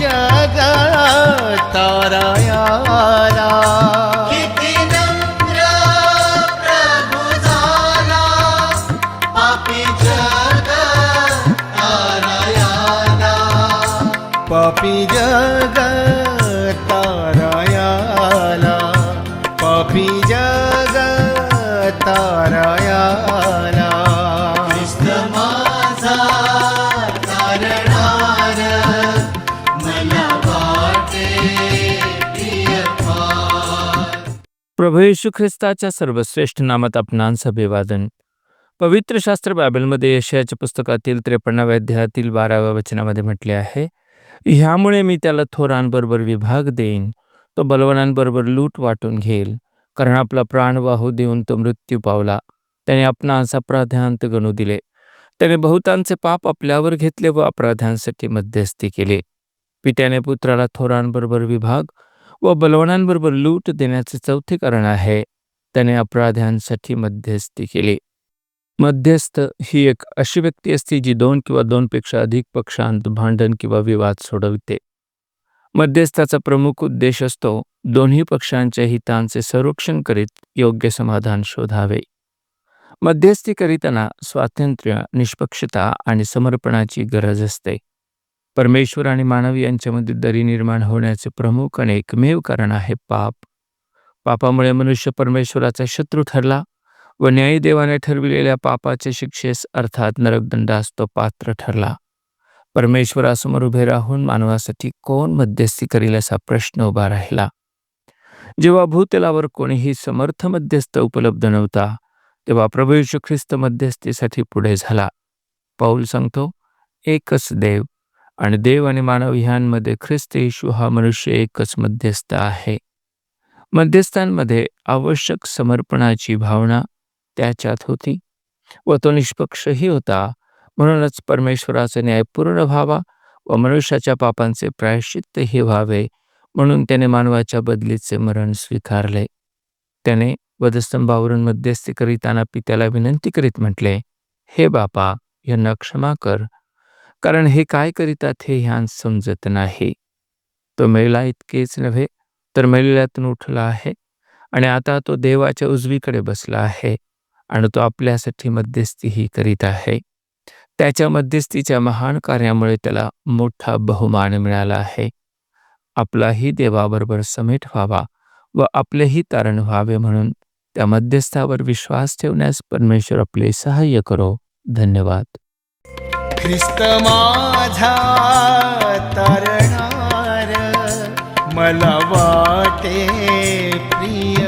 जग तारायाला किती नम्र प्रभु झाला पापी जग प्रभू येशू ख्रिस्ताच्या सर्वश्रेष्ठ नामात आपणांस अभिवादन. पवित्र शास्त्र बायबलमध्ये यशयाच्या पुस्तकातील त्रेपन्नाव्या अध्यायातील बाराव्या वचनामध्ये म्हटले आहे ह्यामुळे मी त्याला थोरांबरोबर विभाग देईन. तो बलवणांबरोबर लूट वाटून घेईल. कारण आपला प्राण वाहू देऊन तो मृत्यू पावला. त्याने आपणास अपराध्यांत गणू दिले. त्याने बहुतांचे पाप आपल्यावर घेतले व अपराधांसाठी मध्यस्थी केली. पित्याने पुत्राला थोरांबरोबर विभाग व बलवानांबरोबर लूट देण्याचे चौथे कारण आहे त्याने अपराध्यांसाठी मध्यस्थी केली. मध्यस्थ ही एक अशी व्यक्ती असते जी दोन किंवा दोनपेक्षा अधिक पक्षांत भांडण किंवा विवाद सोडविते. मध्यस्थाचा प्रमुख उद्देश असतो दोन्ही पक्षांच्या हितांचे संरक्षण करीत योग्य समाधान शोधावे. मध्यस्थी करीताना स्वातंत्र्य निष्पक्षता आणि समर्पणाची गरज असते. परमेश्वर आणि मानव यांच्यामध्ये दरी निर्माण होण्याचे प्रमुख आणि एकमेव कारण आहे पाप. पापामुळे मनुष्य परमेश्वराचा शत्रू ठरला व न्यायी देवाने ठरविलेल्या पापाच्या शिक्षेस अर्थात नरकदंडास तो पात्र ठरला. परमेश्वरासमोर उभे राहून मानवासाठी कोण मध्यस्थी करील असा प्रश्न उभा राहिला. जेव्हा भूतलावर कोणीही समर्थ मध्यस्थ उपलब्ध नव्हता तेव्हा प्रभू ख्रिस्त मध्यस्थीसाठी पुढे झाला. पाऊल सांगतो एकच देव आणि देव आणि मानव ह्यांमध्ये ख्रिस्त येशू हा मनुष्य एकच मध्यस्थ आहे. मध्यस्थांमध्ये आवश्यक समर्पणाची भावना त्याच्यात होती. व तो निष्पक्षही होता. म्हणूनच परमेश्वराचा न्याय पूर्ण व्हावा व मनुष्याच्या पापांचे प्रायश्चित्तही व्हावे म्हणून त्याने मानवाच्या बदलीचे मरण स्वीकारले. त्याने वधस्तंभावरून मध्यस्थी करीताना पित्याला विनंती करीत म्हटले हे बापा यांना क्षमा कर कारण हे काय करीतात हे ह्यां समजत नाही. तो मेला इतकेच नव्हे तर मेलेल्यातून उठला आहे आणि आता तो देवाच्या उजवीकडे बसला आहे आणि तो आपल्यासाठी मध्यस्थीही करीत आहे. त्याच्या मध्यस्थीच्या महान कार्यामुळे त्याला मोठा बहुमान मिळाला आहे. आपलाही देवाबरोबर समेट व्हावा व आपलेही तारण व्हावे म्हणून त्या मध्यस्थावर विश्वास ठेवण्यास परमेश्वर आपले सहाय्य करो. धन्यवाद. ख्रिस्त माझा तरणार. मला वाटे प्रिय